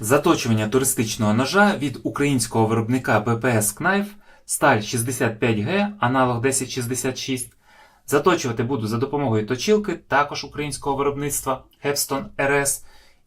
Заточування туристичного ножа від українського виробника BPS Knife, сталь 65G, аналог 1066. Заточувати буду за допомогою точілки, також українського виробництва Hepston RS.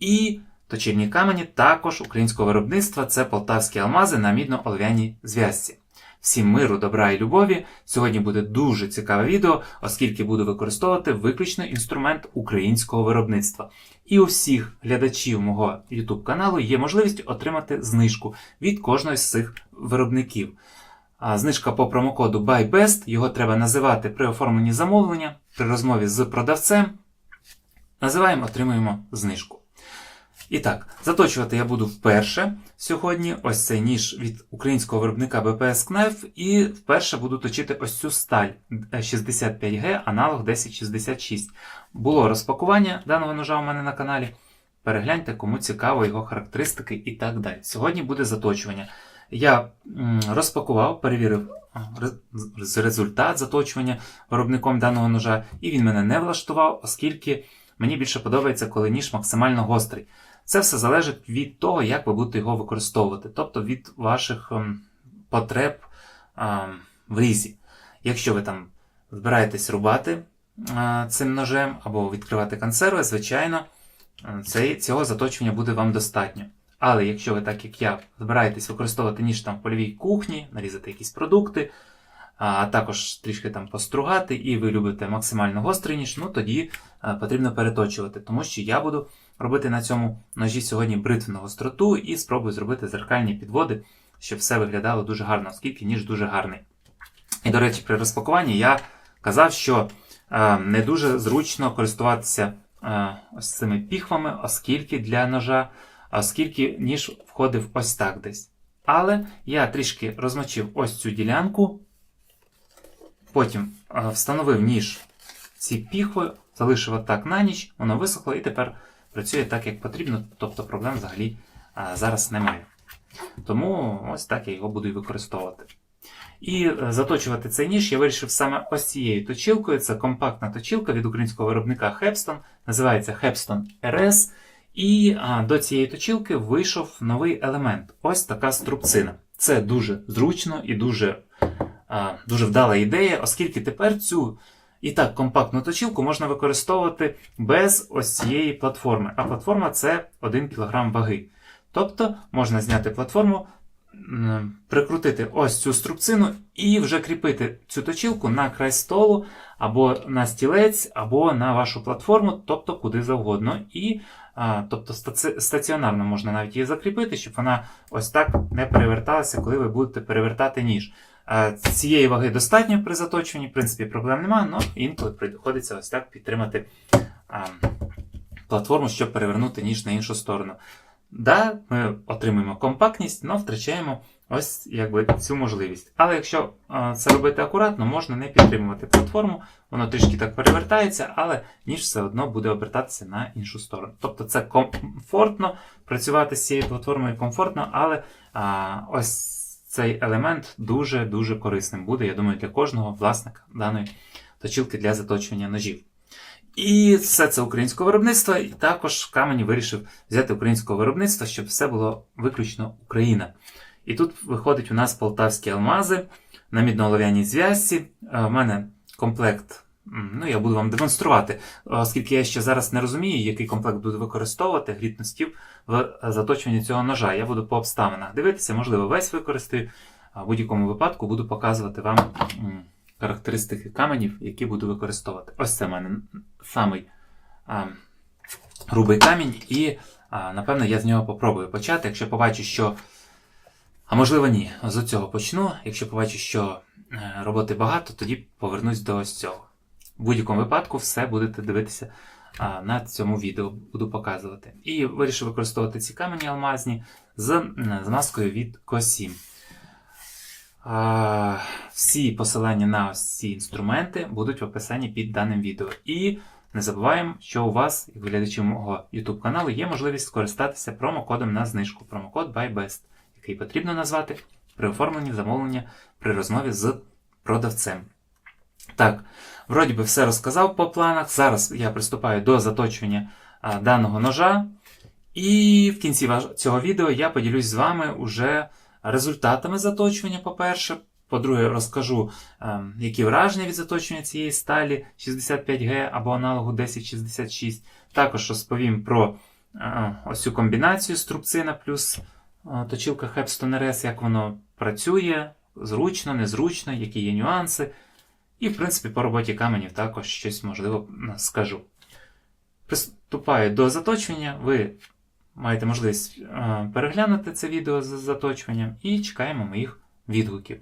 І точильні камені також українського виробництва це полтавські алмази на мідно-олов'яній зв'язці. Всім миру, добра і любові. Сьогодні буде дуже цікаве відео, оскільки буду використовувати виключно інструмент українського виробництва. І у всіх глядачів мого YouTube каналу є можливість отримати знижку від кожного з цих виробників. Знижка по промокоду BuyBest, його треба називати при оформленні замовлення, при розмові з продавцем. Називаємо, отримуємо знижку. І так, заточувати я буду вперше сьогодні. Ось цей ніж від українського виробника BPS Knife, і вперше буду точити ось цю сталь 65G, аналог 1066. Було розпакування даного ножа у мене на каналі. Перегляньте, кому цікаво його характеристики і так далі. Сьогодні буде заточування. Я розпакував, перевірив результат заточування виробником даного ножа, і він мене не влаштував, оскільки мені більше подобається, коли ніж максимально гострий. Це все залежить від того, як ви будете його використовувати, тобто від ваших ем, потреб ем, в різі. Якщо ви там збираєтесь рубати е, цим ножем або відкривати консерви, звичайно, е, цього заточення буде вам достатньо. Але якщо ви, так як я, збираєтесь використовувати ніж там в польовій кухні, нарізати якісь продукти, а також трішки там постругати, і ви любите максимально гострий ніж, ну тоді е, потрібно переточувати, тому що я буду робити на цьому ножі сьогодні бритвену гостроту і спробую зробити зеркальні підводи, щоб все виглядало дуже гарно, оскільки ніж дуже гарний. І, до речі, при розпакуванні я казав, що е, не дуже зручно користуватися е, ось цими піхвами, оскільки для ножа, оскільки ніж входив ось так десь. Але я трішки розмочив ось цю ділянку, потім е, встановив ніж ці піхви, залишив отак на ніч, воно висохло і тепер працює так, як потрібно, тобто проблем взагалі зараз немає. Тому ось так я його буду і використовувати. І е, заточувати цей ніж я вирішив саме ось цією точилкою. Це компактна точилка від українського виробника Hepstone, називається Hepstone RS. І до цієї точилки вийшов новий елемент ось така струбцина. Це дуже зручно і дуже, дуже вдала ідея, оскільки тепер цю і так, компактну точилку можна використовувати без ось цієї платформи. А платформа це 1 кг ваги. Тобто можна зняти платформу, прикрутити ось цю струбцину і вже кріпити цю точилку на край столу, або на стілець, або на вашу платформу, тобто куди завгодно. І тобто стаціонарно можна навіть її закріпити, щоб вона ось так не переверталася, коли ви будете перевертати ніж. Е, Цієї ваги достатньо при заточенні, в принципі, проблем немає, але інколи приходиться ось так підтримати а, платформу, щоб перевернути ніж на іншу сторону. Да, ми отримуємо компактність, але втрачаємо ось якби цю можливість. Але якщо а, це робити акуратно, можна не підтримувати платформу, воно трішки так перевертається, але ніж все одно буде обертатися на іншу сторону. Тобто це комфортно працювати з цією платформою комфортно, але а, ось цей елемент дуже-дуже корисним буде, я думаю, для кожного власника даної точилки для заточування ножів. І все це українського виробництва, і також камені вирішив взяти українського виробництва, щоб все було виключно Україна. І тут виходить у нас полтавські алмази на мідно-олов'яній зв'язці. Е, У мене комплект, ну я буду вам демонструвати, оскільки я ще зараз не розумію, який комплект буду використовувати грітностів в заточенні цього ножа. Я буду по обставинах дивитися, можливо, весь використаю. В будь-якому випадку буду показувати вам характеристики каменів, які буду використовувати. Ось це в мене самий а, грубий камінь, і а, напевно я з нього попробую почати. Якщо побачу, що. А можливо, ні. З цього почну. Якщо побачу, що е, роботи багато, тоді повернусь до ось цього. В будь-якому випадку все будете дивитися а, на цьому відео, буду показувати. І вирішив використовувати ці камені алмазні з м, змазкою від Косім. А, Всі посилання на ось ці інструменти будуть в описанні під даним відео. І не забуваємо, що у вас, як глядачів мого YouTube каналу, є можливість скористатися промокодом на знижку. Промокод BuyBest, який потрібно назвати при оформленні замовлення при розмові з продавцем. Так, вроді би все розказав по планах. Зараз я приступаю до заточування даного ножа. І в кінці цього відео я поділюсь з вами уже результатами заточування, по-перше. По-друге, розкажу, ем, які враження від заточення цієї сталі 65G або аналогу 1066. Також розповім про е, ось цю комбінацію струбцина плюс е, точилка Hepstone RS, як воно працює, зручно, незручно, які є нюанси. І, в принципі, по роботі каменів також щось можливо скажу. Приступаю до заточування. Ви маєте можливість е, переглянути це відео з заточуванням і чекаємо моїх відгуків.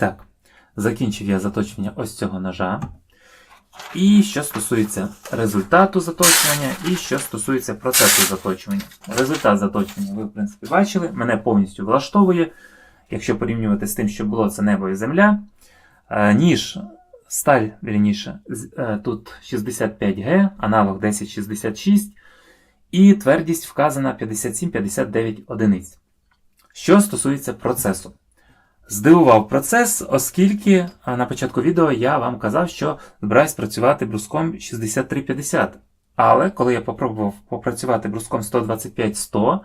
Так, закінчив я заточування ось цього ножа. І що стосується результату заточування, і що стосується процесу заточування. Результат заточування ви, в принципі, бачили, мене повністю влаштовує. Якщо порівнювати з тим, що було це небо і земля. Е, Ніж, сталь, вірніше, е, тут 65G, аналог 1066, і твердість вказана 57-59 одиниць. Що стосується процесу. Здивував процес, оскільки на початку відео я вам казав, що збираюсь працювати бруском 6350. Але коли я попробував попрацювати бруском 125-100,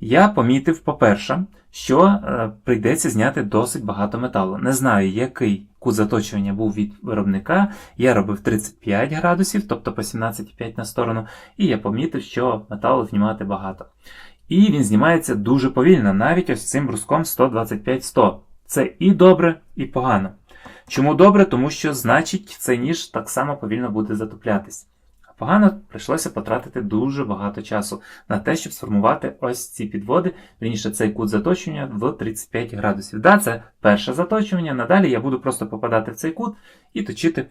я помітив, по-перше, що е, прийдеться зняти досить багато металу. Не знаю, який кут заточування був від виробника. Я робив 35 градусів, тобто по 17,5 на сторону, і я помітив, що металу знімати багато. І він знімається дуже повільно, навіть ось цим бруском 125-100. Це і добре, і погано. Чому добре? Тому що, значить, цей ніж так само повільно буде затоплятись. А погано прийшлося потратити дуже багато часу на те, щоб сформувати ось ці підводи, вірніше цей кут заточення в 35 градусів. Да, це перше заточування. Надалі я буду просто попадати в цей кут і точити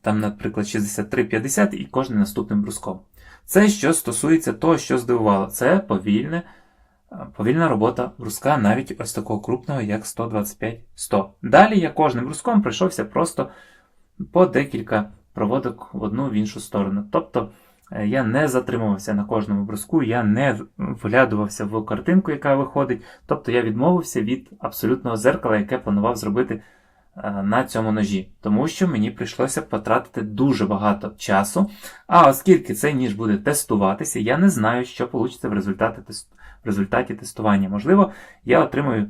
там, наприклад, 63-50 і кожним наступним бруском. Це що стосується того, що здивувало, це повільне, повільна робота бруска, навіть ось такого крупного, як 125-100. Далі я кожним бруском пройшовся просто по декілька проводок в одну в іншу сторону. Тобто е, я не затримувався на кожному бруску, я не вглядувався в картинку, яка виходить. Тобто я відмовився від абсолютного зеркала, яке планував зробити е, на цьому ножі, тому що мені прийшлося потратити дуже багато часу. А оскільки цей ніж буде тестуватися, я не знаю, що вийде в результаті, результаті тестування. Можливо, я отримаю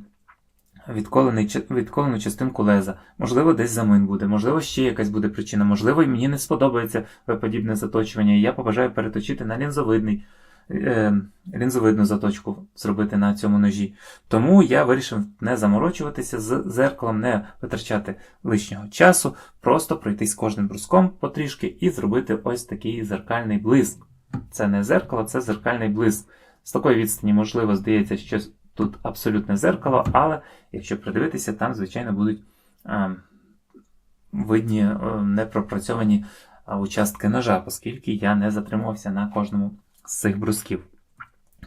відколену частинку леза, можливо, десь замин буде, можливо, ще якась буде причина, можливо, мені не сподобається подібне заточування, і я побажаю переточити на лінзовидний. е, Лінзовидну заточку зробити на цьому ножі. Тому я вирішив не заморочуватися з зеркалом, не витрачати лишнього часу, просто пройтись кожним бруском потрішки і зробити ось такий зеркальний блиск. Це не зеркало, це зеркальний блиск. З такої відстані, можливо, здається, що тут абсолютне зеркало, але якщо придивитися, там, звичайно, будуть е, видні е, непропрацьовані е, участки ножа, оскільки я не затримувався на кожному з цих брусків.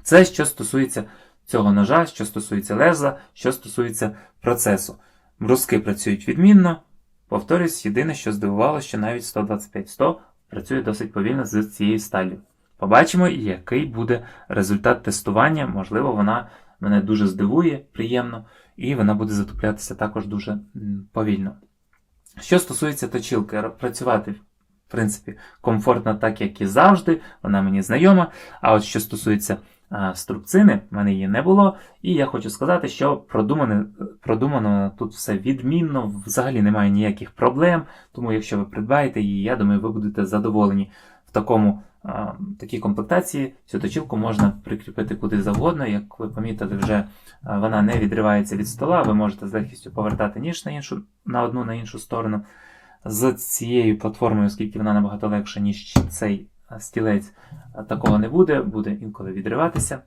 Це що стосується цього ножа, що стосується леза, що стосується процесу. Бруски працюють відмінно. Повторюсь, єдине, що здивувало, що навіть 125-100 працює досить повільно з цією сталлю. Побачимо, який буде результат тестування. Можливо, вона мене дуже здивує, приємно, і вона буде затоплятися також дуже повільно. Що стосується точилки, працювати, в принципі, комфортно так, як і завжди, вона мені знайома. А от що стосується струбцини, в мене її не було. І я хочу сказати, що продумано, продумано тут все відмінно, взагалі немає ніяких проблем. Тому, якщо ви придбаєте її, я думаю, ви будете задоволені в такому. А, Такій комплектації цю точилку можна прикріпити куди завгодно. Як ви помітили, вже вона не відривається від стола, ви можете з легкістю повертати ніж на іншу, на одну на іншу сторону. З цією платформою, оскільки вона набагато легша, ніж цей стілець, такого не буде, буде інколи відриватися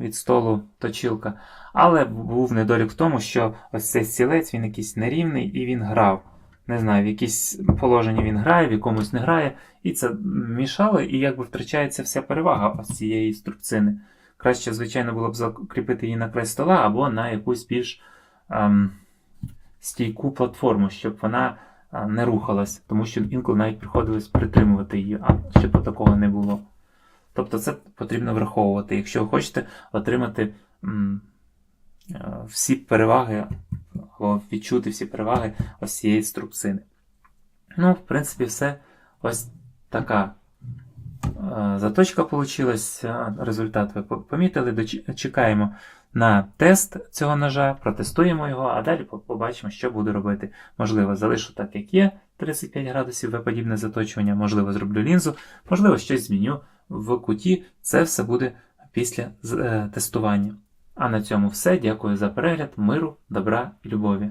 від столу точилка. Але був недолік в тому, що ось цей стілець він якийсь нерівний і він грав. Не знаю, в якійсь положенні він грає, в якомусь не грає, і це мішало, і якби втрачається вся перевага ось цієї струбцини. Краще, звичайно, було б закріпити її на край стола або на якусь більш ем, стійку платформу, щоб вона не рухалась, тому що інколи навіть приходилось притримувати її, а щоб такого не було. Тобто це потрібно враховувати, якщо ви хочете отримати м, е, всі переваги відчути всі переваги ось цієї струбцини. Ну, в принципі, все ось така е, заточка вийшла. Результат ви помітили. Чекаємо на тест цього ножа, протестуємо його, а далі побачимо, що буду робити. Можливо, залишу так, як є, 35 градусів V-подібне заточування, можливо, зроблю лінзу, можливо, щось зміню в куті. Це все буде після е, тестування. А на цьому все. Дякую за перегляд, миру, добра і любові.